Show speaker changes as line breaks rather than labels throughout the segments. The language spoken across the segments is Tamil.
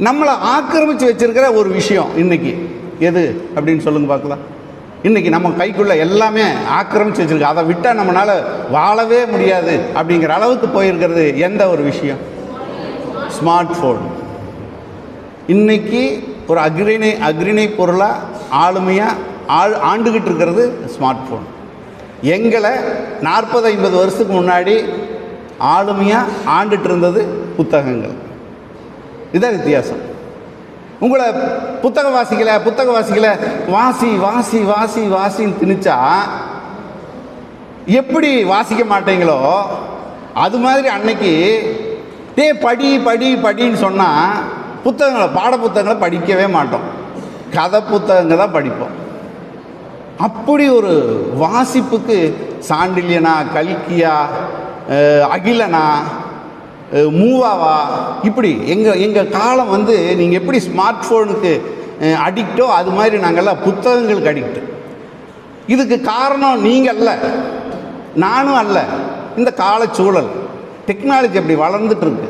நம்மளை ஆக்கிரமித்து வச்சுருக்கிற ஒரு விஷயம் இன்னைக்கு. எது? அப்படின்னு சொல்லுங்கள் பார்க்கலாம். இன்றைக்கி நம்ம கைக்குள்ளே எல்லாமே ஆக்கிரமிச்சு வச்சுருக்கோம் அதை விட்டால் நம்மளால் வாழவே முடியாது அப்படிங்கிற அளவுக்கு போயிருக்கிறது எந்த ஒரு விஷயம்? ஸ்மார்ட் ஃபோன் இன்னைக்கு ஒரு அக்ரிணை அக்ரிணை பொருளாக ஆளுமையாக ஆள் ஆண்டுகிட்டு இருக்கிறது ஸ்மார்ட் ஃபோன் எங்களை நாற்பது ஐம்பது வருஷத்துக்கு முன்னாடி ஆளுமையாக ஆண்டுட்டு இருந்தது புத்தகங்கள். இதுதான் வித்தியாசம். உங்களை புத்தகம் வாசிக்கல புத்தகம் வாசிக்கல வாசி வாசி வாசி வாசின்னு திணிச்சா எப்படி வாசிக்க மாட்டீங்களோ அது மாதிரி அன்னைக்கு டே படி படி படின்னு சொன்னால் புத்தகங்களை பாட புத்தகங்களை படிக்கவே மாட்டோம். கதை புத்தகங்க தான் படிப்போம். அப்படி ஒரு வாசிப்புக்கு சாண்டில்யனா கல்கியா அகிலனா மூவாவா? இப்படி. எங்கள் எங்கள் காலம் வந்து நீங்கள் எப்படி ஸ்மார்ட் ஃபோனுக்கு அடிக்டோ அது மாதிரி நாங்கள்லாம் புத்தகங்களுக்கு அடிக்ட் இதுக்கு காரணம் நீங்கள் அல்ல. நானும் அல்ல. இந்த காலச்சூழல். டெக்னாலஜி அப்படி வளர்ந்துட்டு இருக்கு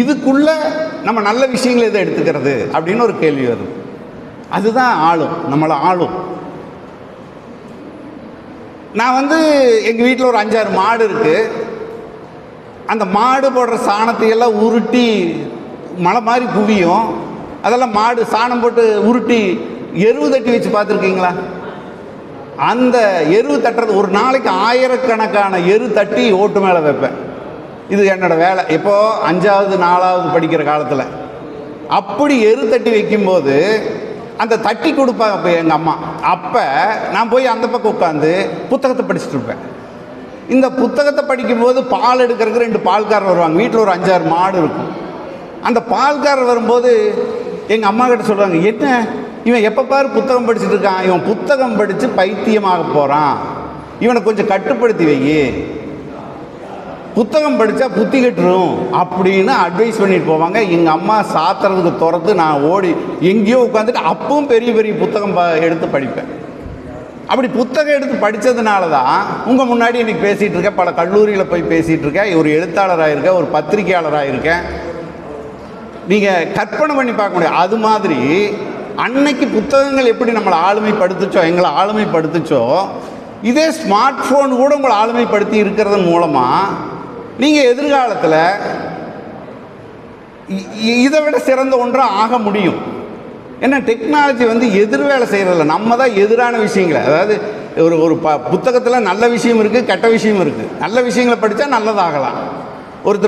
இதுக்குள்ளே நம்ம நல்ல விஷயங்களை எதை எடுத்துக்கிறது அப்படின்னு ஒரு கேள்வி வருது அதுதான் ஆளும். நம்மளை ஆளும். நான் வந்து எங்கள் வீட்டில் ஒரு அஞ்சாறு மாடு இருக்குது அந்த மாடு போடுற சாணத்தை எல்லாம் உருட்டி மலை மாதிரி குவியும். அதெல்லாம் மாடு சாணம் போட்டு உருட்டி எருவு தட்டி வச்சு பார்த்துருக்கீங்களா? அந்த எருவு தட்டுறது ஒரு நாளைக்கு ஆயிரக்கணக்கான எரு தட்டி ஓட்டு மேலே வைப்பேன். இது என்னோடய வேலை. இப்போது அஞ்சாவது நாலாவது படிக்கிற காலத்தில். அப்படி எரு தட்டி வைக்கும்போது அந்த தட்டி கொடுப்பாங்க அப்போ எங்கள் அம்மா. அப்போ நான் போய் அந்த பக்கம் உட்காந்து புத்தகத்தை படிச்சுட்டு இருப்பேன். இந்த புத்தகத்தை படிக்கும்போது பால் எடுக்கிறதுக்கு ரெண்டு பால்காரர் வருவாங்க. வீட்டில் ஒரு அஞ்சாறு மாடு இருக்கும். அந்த பால்காரர் வரும்போது எங்கள் அம்மா கிட்ட சொல்லுவாங்க என்ன? இவன் எப்போ பாரு புத்தகம் படிச்சுட்டு இருக்கான். இவன் புத்தகம் படித்து பைத்தியமாக போகிறான் இவனை கொஞ்சம் கட்டுப்படுத்தி வை புத்தகம் படித்தா புத்தி கட்டுரும். அப்படின்னு அட்வைஸ் பண்ணிட்டு போவாங்க. எங்கள் அம்மா சாத்துறதுக்கு துரத்து நான் ஓடி எங்கேயோ உட்காந்துட்டு அப்பவும் பெரிய பெரிய புத்தகம் ப எடுத்து படிப்பேன். அப்படி புத்தகம் எடுத்து படித்ததுனால தான் உங்கள் முன்னாடி இன்றைக்கி பேசிகிட்டு இருக்கேன் பல கல்லூரியில் போய் பேசிகிட்டு இருக்கேன் ஒரு எழுத்தாளராக இருக்கேன் ஒரு பத்திரிகையாளராக இருக்கேன் நீங்கள் கற்பனை பண்ணி பார்க்க முடியும். அது மாதிரி அன்னைக்கு புத்தகங்கள் எப்படி நம்மளை ஆளுமைப்படுத்துச்சோ எங்களை ஆளுமைப்படுத்துச்சோ இதே ஸ்மார்ட் ஃபோன் கூட உங்களை ஆளுமைப்படுத்தி இருக்கிறது மூலமாக நீங்கள் எதிர்காலத்தில் இதை விட சிறந்த ஒன்றாக ஆக முடியும். ஏன்னா டெக்னாலஜி வந்து எதிர் வேலை செய்கிறதில்ல நம்ம தான் எதிரான விஷயங்களை. அதாவது ஒரு ஒரு ப புத்தகத்தில் நல்ல விஷயம் இருக்குது கெட்ட விஷயம் இருக்குது நல்ல விஷயங்களை படித்தா நல்லதாகலாம். ஒருத்தர்